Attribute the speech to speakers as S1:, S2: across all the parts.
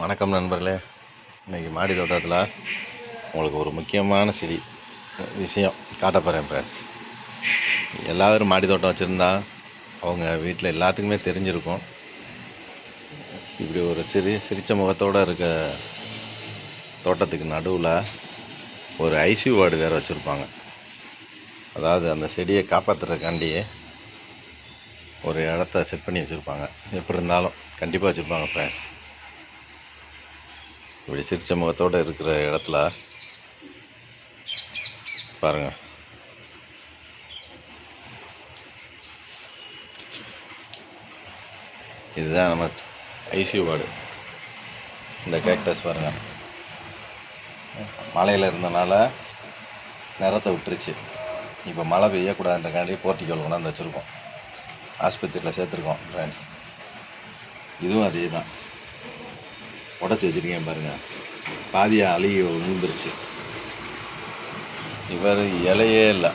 S1: வணக்கம் நண்பர்களே. இன்றைக்கி மாடி தோட்டத்தில் உங்களுக்கு ஒரு முக்கியமான செடி விஷயம் காட்ட போகிறேன் ஃப்ரெண்ட்ஸ் எல்லோரும் மாடி தோட்டம் வச்சுருந்தா அவங்க வீட்டில் எல்லாத்துக்குமே தெரிஞ்சிருக்கும். இப்படி ஒரு சிரி சிரித்த முகத்தோடு இருக்க தோட்டத்துக்கு நடுவில் ஒரு ஐசியூ வார்டு வேறு வச்சுருப்பாங்க. அதாவது அந்த செடியை காப்பாற்றுறதுக்காண்டி ஒரு இடத்த செட் பண்ணி வச்சுருப்பாங்க. எப்படி இருந்தாலும் கண்டிப்பாக வச்சுருப்பாங்க ஃப்ரெண்ட்ஸ் இப்படி சிரிச்ச முகத்தோடு இருக்கிற இடத்துல பாருங்க. இதுதான் நம்ம ஐசியூ வார்டு இந்த கேக்டஸ் பாருங்கள் மழையில் இருந்தனால நிறத்தை விட்டுருச்சு. இப்போ மழை பெய்யக்கூடாதுன்றக்காண்டி போர்ட்டிக்கோல் கொண்டாந்து வச்சுருக்கோம். ஆஸ்பத்திரியில் சேர்த்துருக்கோம் ஃப்ரெண்ட்ஸ் இதுவும் அதே தான் உடச்சி வச்சுருக்கேன் பாருங்கள் பாதியாக அழுகி விழுந்துருச்சு. இவர் இலையே இல்லை.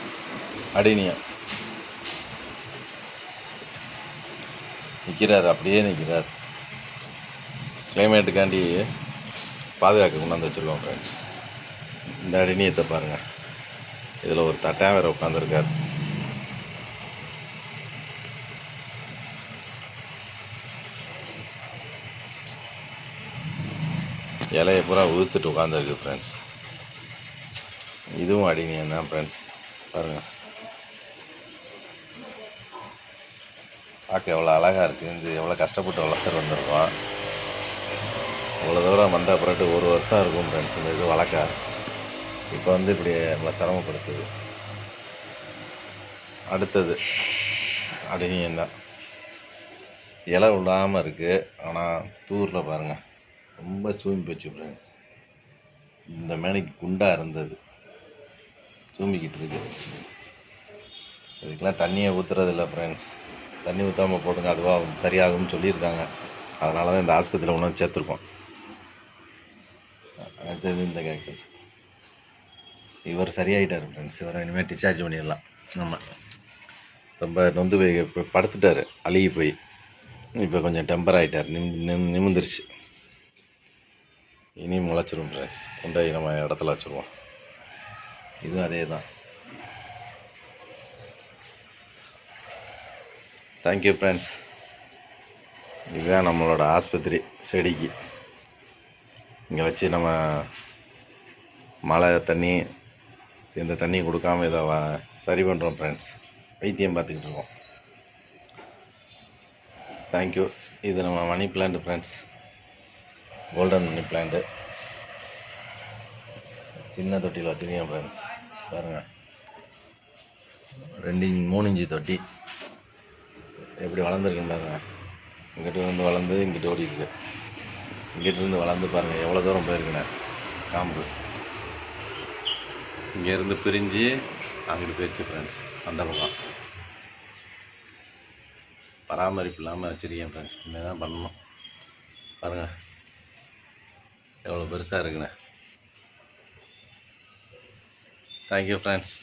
S1: அடினியம் நிற்கிறார் அப்படியே நிற்கிறார் கிளைமேட்டுக்காண்டி பாதுகாக்க கொண்டாந்து வச்சுருக்கோம் ஃப்ரெண்ட்ஸ் இந்த அடினியத்தை பாருங்கள் இதில் ஒரு தட்டா உட்காந்துருக்கார் இலையை பூரா உதுத்துட்டு உட்காந்துருக்கு ஃப்ரெண்ட்ஸ் இதுவும் அடினியம் தான் ஃப்ரெண்ட்ஸ் பாருங்கள் பார்க்க எவ்வளோ அழகாக இருக்குது இது எவ்வளோ கஷ்டப்பட்டு வளர்த்துட்டு வந்திருக்கோம். இவ்வளோ தூரம் வந்த பிறகு ஒரு வருஷம் இருக்கும் ஃப்ரெண்ட்ஸ் இந்த இது வளர்க்க இப்போ வந்து இப்படி நம்மளை சிரமப்படுத்துது. அடுத்தது அடினியம் தான். இலை விடாமல் இருக்குது ஆனால் தூரில் பாருங்கள் ரொம்ப சூம்பி போச்சு ஃப்ரெண்ட்ஸ் இந்த மேனைக்கு குண்டாக இருந்தது. சூம்பிக்கிட்டு இருக்கு. இதுக்கெல்லாம் தண்ணியை ஊற்றுறதில்ல ஃப்ரெண்ட்ஸ் தண்ணி ஊற்றாமல் போடுங்க அதுவாக சரியாகும்னு சொல்லியிருக்காங்க. அதனால தான் இந்த ஆஸ்பத்திரியில் ஒன்று சேர்த்துருக்கோம். அடுத்தது இந்த கேரக்டர்ஸ் இவர் சரியாயிட்டார் ஃப்ரெண்ட்ஸ் இவரை இனிமேல் டிஸ்சார்ஜ் பண்ணிடலாம். நம்ம ரொம்ப நொந்து போய் படுத்துட்டார் அழுகி போய். இப்போ கொஞ்சம் டெம்பர் ஆகிட்டார் நிம் நிமிந்துருச்சு இனி முளைச்சிரும் ஃப்ரெண்ட்ஸ் கொண்டு நம்ம இடத்துல வச்சுருவோம். இதுவும் அதே தான் தேங்க்யூ ஃப்ரெண்ட்ஸ் இதுதான் நம்மளோட ஆஸ்பத்திரி செடிக்கு. இங்கே வச்சு நம்ம மழை தண்ணி எந்த தண்ணி கொடுக்காம இதை சரி பண்ணுறோம் ஃப்ரெண்ட்ஸ் வைத்தியம் பார்த்துக்கிட்டு இருக்கோம். தேங்க்யூ இது நம்ம money plant friends golden money plant சின்ன தொட்டியில் வச்சுருக்கேன் ஃப்ரெண்ட்ஸ் பாருங்கள் ரெண்டு இன்ச் மூணு இஞ்சி தொட்டி. எப்படி வளர்ந்துருக்குன்னு பாருங்க. இங்கிட்ட இருந்து வளர்ந்து இங்கிட்ட ஓடி இருக்கு. இங்கிட்ட இருந்து வளர்ந்து பாருங்கள் எவ்வளோ தூரம் போயிருக்குண்ணே காம்பு. இங்கேருந்து பிரிஞ்சு அங்கிட்டு போயிடுச்சு ஃப்ரெண்ட்ஸ் அந்த பக்கம் பராமரிப்பு இல்லாமல் வச்சுருக்கேன் ஃப்ரெண்ட்ஸ் இனிமேல் தான் பண்ணணும். பாருங்கள் எவ்வளோ பெருசாக இருக்குண்ணே? Thank you friends